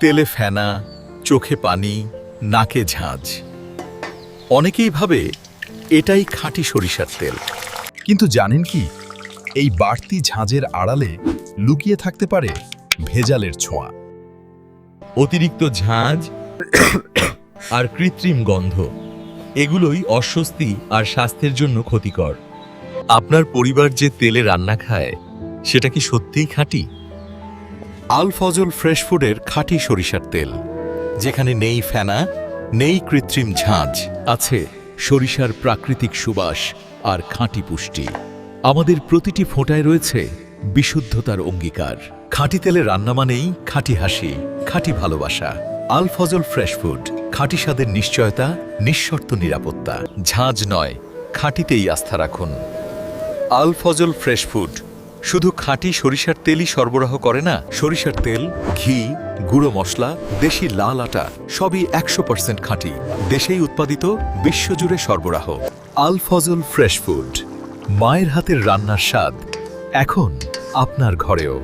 তেলে ফেনা, চোখে পানি, নাকে ঝাঁঝ অনেকেই ভাবে এটাই খাঁটি সরিষার তেল। কিন্তু জানেন কি? এই বাড়তি ঝাঁঝের আড়ালে লুকিয়ে থাকতে পারে ভেজালের ছোঁয়া। অতিরিক্ত ঝাঁঝ আর কৃত্রিম গন্ধ, এগুলোই অস্বস্তি আর স্বাস্থ্যের জন্য ক্ষতিকর। আপনার পরিবার যে তেলে রান্না খায়, সেটা কি সত্যিই খাঁটি? আল ফজল ফ্রেশ ফুডের খাঁটি সরিষার তেল, যেখানে নেই ফেনা, নেই কৃত্রিম ঝাঁঝ আছে সরিষার প্রাকৃতিক সুবাস আর খাঁটি পুষ্টি। আমাদের প্রতিটি ফোঁটায় রয়েছে বিশুদ্ধতার অঙ্গীকার। খাঁটি তেলে রান্না মানেই খাঁটি হাসি, খাঁটি ভালোবাসা। আল ফজল ফ্রেশ ফুড, খাঁটি স্বাদের নিশ্চয়তা, নিঃশর্ত নিরাপত্তা। ঝাঁঝ নয়, খাঁটিতেই আস্থা রাখুন। আল ফজল ফ্রেশ ফুড শুধু খাঁটি সরিষার তেলই সরবরাহ করে না, সরিষার তেল, ঘি, গুঁড়ো মশলা, দেশি লাল আটা, সবই একশো পার্সেন্ট খাঁটি, দেশেই উৎপাদিত, বিশ্বজুড়ে সরবরাহ। আল ফজল ফ্রেশ ফুড, মায়ের হাতের রান্নার স্বাদ, এখন আপনার ঘরেও।